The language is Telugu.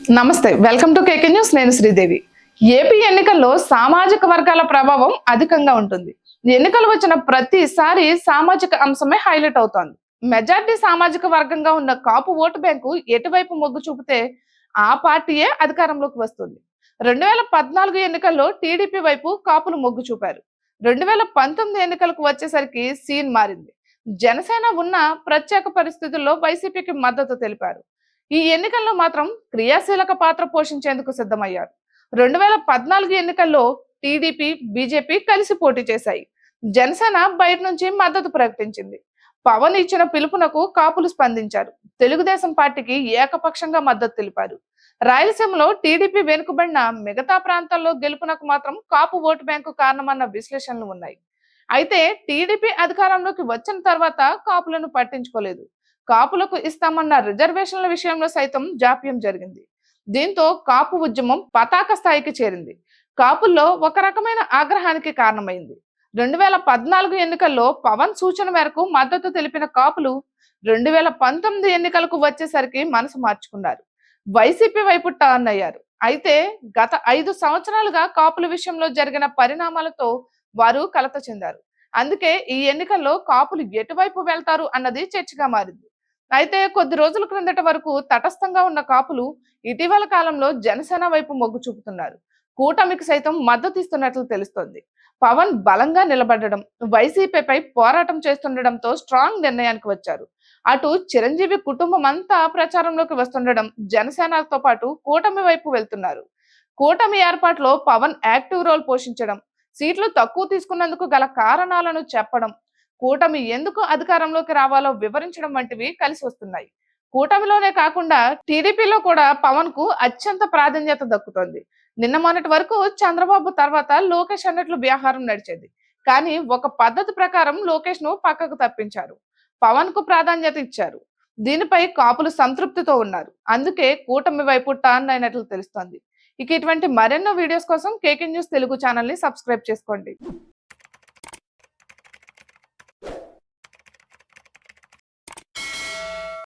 నమస్తే వెల్కమ్ టు కేకే న్యూస్. నేను శ్రీదేవి. ఏపీ ఎన్నికల్లో సామాజిక వర్గాల ప్రభావం అధికంగా ఉంటుంది. ఎన్నికలు వచ్చిన ప్రతిసారి సామాజిక అంశమే హైలైట్ అవుతోంది. మెజార్టీ సామాజిక వర్గంగా ఉన్న కాపు ఓటు బ్యాంకు ఎటువైపు మొగ్గు చూపితే ఆ పార్టీయే అధికారంలోకి వస్తుంది. రెండు వేల పద్నాలుగు ఎన్నికల్లో టీడీపీ వైపు కాపులు మొగ్గు చూపారు. రెండు వేల పంతొమ్మిది ఎన్నికలకు వచ్చేసరికి సీన్ మారింది. జనసేన ఉన్న ప్రత్యేక పరిస్థితుల్లో వైసీపీకి మద్దతు తెలిపారు. ఈ ఎన్నికల్లో మాత్రం క్రియాశీలక పాత్ర పోషించేందుకు సిద్ధమయ్యారు. రెండు వేల పద్నాలుగు ఎన్నికల్లో టీడీపీ బీజేపీ కలిసి పోటీ చేశాయి. జనసేన బయట నుంచి మద్దతు ప్రకటించింది. పవన్ ఇచ్చిన పిలుపునకు కాపులు స్పందించారు. తెలుగుదేశం పార్టీకి ఏకపక్షంగా మద్దతు తెలిపారు. రాయలసీమలో టీడీపీ వెనుకబడిన మిగతా ప్రాంతాల్లో గెలుపునకు మాత్రం కాపు ఓటు బ్యాంకు కారణమన్న విశ్లేషణలు ఉన్నాయి. అయితే టీడీపీ అధికారంలోకి వచ్చిన తర్వాత కాపులను పట్టించుకోలేదు. కాపులకు ఇస్తామన్న రిజర్వేషన్ల విషయంలో సైతం జాప్యం జరిగింది. దీంతో కాపు ఉద్యమం పతాక స్థాయికి చేరింది. కాపుల్లో ఒక రకమైన ఆగ్రహానికి కారణమైంది. రెండు వేల పద్నాలుగు ఎన్నికల్లో పవన్ సూచన మేరకు మద్దతు తెలిపిన కాపులు రెండు వేల పంతొమ్మిది ఎన్నికలకు వచ్చేసరికి మనసు మార్చుకున్నారు. వైసీపీ వైపు టర్న్ అయ్యారు. అయితే గత ఐదు సంవత్సరాలుగా కాపుల విషయంలో జరిగిన పరిణామాలతో వారు కలత చెందారు. అందుకే ఈ ఎన్నికల్లో కాపులు ఎటువైపు వెళ్తారు అన్నది చర్చగా మారింది. అయితే కొద్ది రోజుల క్రిందట వరకు తటస్థంగా ఉన్న కాపులు ఇటీవల కాలంలో జనసేన వైపు మొగ్గు చూపుతున్నారు. కూటమికి సైతం మద్దతు ఇస్తున్నట్లు తెలుస్తోంది. పవన్ బలంగా నిలబడడం వైసీపీపై పోరాటం చేస్తుండటంతో స్ట్రాంగ్ నిర్ణయానికి వచ్చారు. అటు చిరంజీవి కుటుంబం అంతా ప్రచారంలోకి వస్తుండడం జనసేనతో పాటు కూటమి వైపు వెళ్తున్నారు. కూటమి ఏర్పాటులో పవన్ యాక్టివ్ రోల్ పోషించడం సీట్లు తక్కువ తీసుకున్నందుకు గల కారణాలను చెప్పడం కూటమి ఎందుకు అధికారంలోకి రావాలో వివరించడం వంటివి కలిసి వస్తున్నాయి. కూటమిలోనే కాకుండా టీడీపీలో కూడా పవన్కు అత్యంత ప్రాధాన్యత దక్కుతోంది. నిన్న మొన్నటి వరకు చంద్రబాబు తర్వాత లోకేష్ అన్నట్లు వ్యవహారం నడిచేది. కానీ ఒక పద్ధతి ప్రకారం లోకేష్ను పక్కకు తప్పించారు. పవన్కు ప్రాధాన్యత ఇచ్చారు. దీనిపై కాపులు సంతృప్తితో ఉన్నారు. అందుకే కూటమి వైపు టర్న్ అయినట్లు తెలుస్తోంది. ఇక ఇటువంటి మరెన్నో వీడియోస్ కోసం కేకే న్యూస్ తెలుగు ఛానల్ని సబ్స్క్రైబ్ చేసుకోండి.